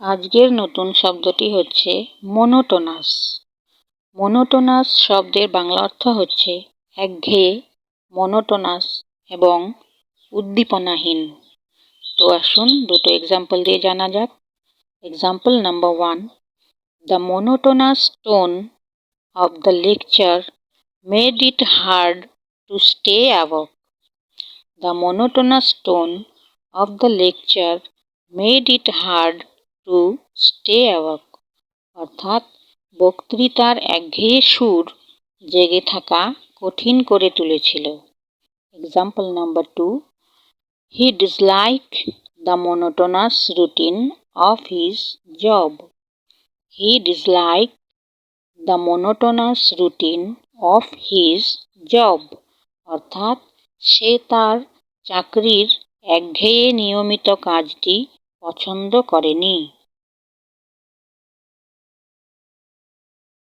আজকের নতুন শব্দটি হচ্ছে মোনোটোনাস মোনোটোনাস শব্দের বাংলা অর্থ হচ্ছে একঘেয়ে মোনোটোনাস এবং উদ্দীপনাহীন। তো আসুন দুটো এক্সাম্পল দিয়ে জানা যাক। Example number one the monotonous tone of the lecture made it hard to stay awake the monotonous tone of the lecture made it hard to stay awake অর্থাৎ বক্তৃতার একঘেয়ে সুর জেগে থাকা কঠিন করে তুলেছিল। Example number two he dislike the monotonous routine of his job he dislike the monotonous routine of his job অর্থাৎ সে তার চাকরির একঘেয়ে নিয়মিত কাজটি পছন্দ করেনি।